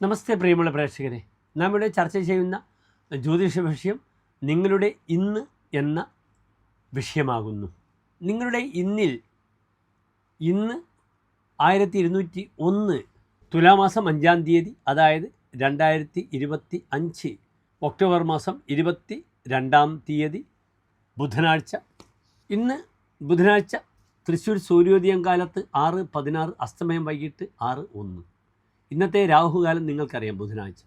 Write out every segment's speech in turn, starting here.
നമസ്തേ പ്രിയമുള്ള പ്രേക്ഷകരെ. നാം ഇവിടെ ചർച്ച ചെയ്യുന്ന ജ്യോതിഷ വിഷയം നിങ്ങളുടെ ഇന്ന് എന്ന വിഷയമാകുന്നു. നിങ്ങളുടെ ഇന്നിൽ ഇന്ന് ആയിരത്തി ഇരുന്നൂറ്റി ഒന്ന് തുലാമാസം അഞ്ചാം തീയതി അതായത് രണ്ടായിരത്തി ഇരുപത്തി അഞ്ച് ഒക്ടോബർ മാസം ഇരുപത്തി രണ്ടാം തീയതി ബുധനാഴ്ച. ഇന്ന് ബുധനാഴ്ച തൃശ്ശൂർ സൂര്യോദയം കാലത്ത് ആറ് പതിനാറ് അസ്തമയം വൈകിട്ട് ആറ് ഒന്ന്. ഇന്നത്തെ രാഹുകാലം നിങ്ങൾക്കറിയാം ബുധനാഴ്ച.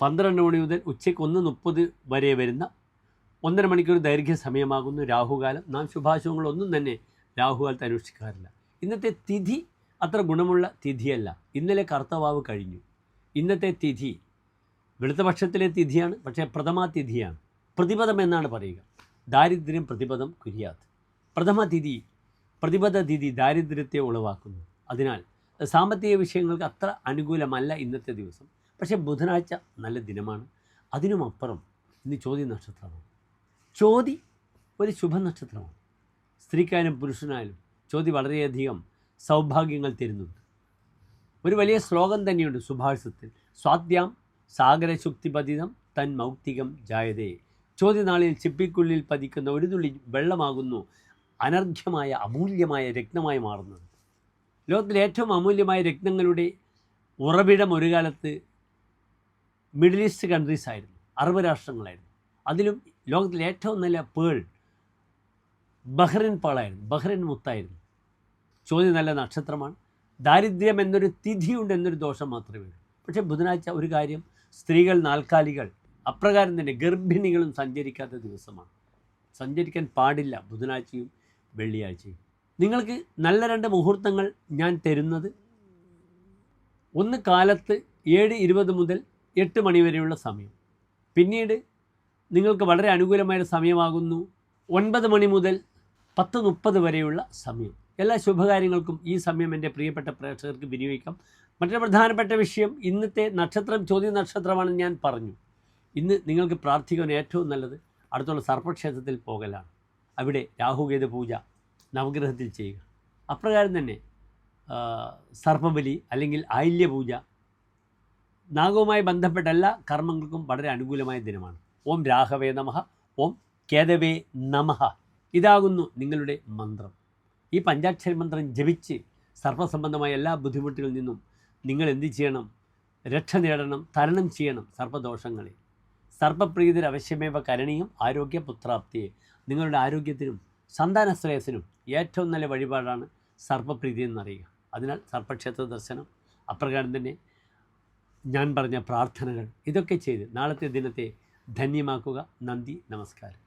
പന്ത്രണ്ട് മണി മുതൽ ഉച്ചയ്ക്ക് ഒന്ന് മുപ്പത് വരെ വരുന്ന ഒന്നര മണിക്കൂർ ദൈർഘ്യ സമയമാകുന്നു രാഹുകാലം. നാം ശുഭാശുഭങ്ങളൊന്നും തന്നെ രാഹുകാലത്ത് അനുഷ്ഠിക്കാറില്ല. ഇന്നത്തെ തിഥി അത്ര ഗുണമുള്ള തിഥിയല്ല. ഇന്നലെ കർത്തവാവ് കഴിഞ്ഞു. ഇന്നത്തെ തിഥി വെളുത്ത പക്ഷത്തിലെ തിഥിയാണ് പക്ഷേ പ്രഥമ തിഥിയാണ്. പ്രതിപദം എന്നാണ് പറയുക. ദാരിദ്ര്യം പ്രതിപദം കുര്യാത് പ്രഥമ തിഥി പ്രതിപദ തിഥി ദാരിദ്ര്യത്തെ ഉളവാക്കുന്നു. അതിനാൽ സാമ്പത്തിക വിഷയങ്ങൾക്ക് അത്ര അനുകൂലമല്ല ഇന്നത്തെ ദിവസം. പക്ഷേ ബുധനാഴ്ച നല്ല ദിനമാണ്. അതിനുമപ്പുറം ഇന്ന് ചോതി നക്ഷത്രമാണ്. ചോതി ഒരു ശുഭ ശുഭനക്ഷത്രമാണ് സ്ത്രീക്കായാലും പുരുഷനായാലും ചോതി വളരെയധികം സൗഭാഗ്യങ്ങൾ തരുന്നുണ്ട്. ഒരു വലിയ ശ്ലോകം തന്നെയുണ്ട് സുഭാഷിതത്തിൽ. സ്വാദ്യാം സാഗരശുക്തിപതിതം തൻ മൗക്തികം ജായതേ. ചോദ്യനാളിൽ ചിപ്പിക്കുള്ളിൽ പതിക്കുന്ന ഒരു തുള്ളി വെള്ളമാകുന്നു അനർഘ്യമായ അമൂല്യമായ രത്നമായി മാറുന്നത്. ലോകത്തിലെ ഏറ്റവും അമൂല്യമായ രത്നങ്ങളുടെ ഉറവിടം ഒരു കാലത്ത് മിഡിൽ ഈസ്റ്റ് കൺട്രീസ് ആയിരുന്നു. അറബ് രാഷ്ട്രങ്ങളായിരുന്നു. അതിലും ലോകത്തിലെ ഏറ്റവും നല്ല പേൾ ബഹ്റിൻ പാളായിരുന്നു. ബഹ്റിൻ മുത്തായിരുന്നു. ചോദ്യം നല്ല നക്ഷത്രമാണ്. ദാരിദ്ര്യം എന്നൊരു തിഥിയുണ്ട് എന്നൊരു ദോഷം മാത്രമേ ഉള്ളൂ. പക്ഷേ ബുധനാഴ്ച ഒരു കാര്യം സ്ത്രീകൾ നാൽക്കാലികൾ അപ്രകാരം തന്നെ ഗർഭിണികളും സഞ്ചരിക്കാത്ത ദിവസമാണ്. സഞ്ചരിക്കാൻ പാടില്ല ബുധനാഴ്ചയും വെള്ളിയാഴ്ചയും. നിങ്ങൾക്ക് നല്ല രണ്ട് മുഹൂർത്തങ്ങൾ ഞാൻ തരുന്നത് ഒന്ന് കാലത്ത് ഏഴ് ഇരുപത് മുതൽ എട്ട് മണി വരെയുള്ള സമയം. പിന്നീട് നിങ്ങൾക്ക് വളരെ അനുകൂലമായ സമയമാകുന്നു. ഒൻപത് മണി മുതൽ പത്ത് മുപ്പത് വരെയുള്ള സമയം. എല്ലാ ശുഭകാര്യങ്ങൾക്കും ഈ സമയം എന്റെ പ്രിയപ്പെട്ട പ്രേക്ഷകർക്ക് വിനിയോഗിക്കാം. മറ്റൊരു പ്രധാനപ്പെട്ട വിഷയം ഇന്നത്തെ നക്ഷത്രം ചോദ്യ നക്ഷത്രമാണെന്ന് ഞാൻ പറഞ്ഞു. ഇന്ന് നിങ്ങൾക്ക് പ്രാർത്ഥിക്കാൻ ഏറ്റവും നല്ലത് അടുത്തുള്ള സർപ്പക്ഷേത്രത്തിൽ പോകലാണ്. അവിടെ രാഹുകേതു പൂജ. നവഗ്രഹത്തിൽ ചെയ്യുക. അപ്രകാരം തന്നെ സർപ്പബലി അല്ലെങ്കിൽ ആയില്യ പൂജ നാഗവുമായി ബന്ധപ്പെട്ട എല്ലാ കർമ്മങ്ങൾക്കും വളരെ അനുകൂലമായ ദിനമാണ്. ഓം രാഘവേ നമഃ ഓം കേതവേ നമഃ. ഇതാകുന്നു നിങ്ങളുടെ മന്ത്രം. ഈ പഞ്ചാക്ഷര മന്ത്രം ജപിച്ച് സർപ്പസംബന്ധമായ എല്ലാ ബുദ്ധിമുട്ടുകളിൽ നിന്നും നിങ്ങൾ എന്ത് ചെയ്യണം? രക്ഷ നേടണം തരണം ചെയ്യണം സർപ്പദോഷങ്ങളെ. സർപ്പപ്രീതിരവശ്യമേവ കരണീയം ആരോഗ്യ പുത്രാപ്തിയെ നിങ്ങളുടെ ആരോഗ്യത്തിനും സന്താന ശ്രേയസിനും ഏറ്റവും നല്ല വഴിപാടാണ് സർപ്പപ്രീതി എന്നറിയുക. അതിനാൽ സർപ്പക്ഷേത്ര ദർശനം അപ്രകാരം തന്നെ ഞാൻ പറഞ്ഞ പ്രാർത്ഥനകൾ ഇതൊക്കെ ചെയ്ത് നാളത്തെ ദിനത്തെ ധന്യമാക്കുക. നന്ദി നമസ്കാരം.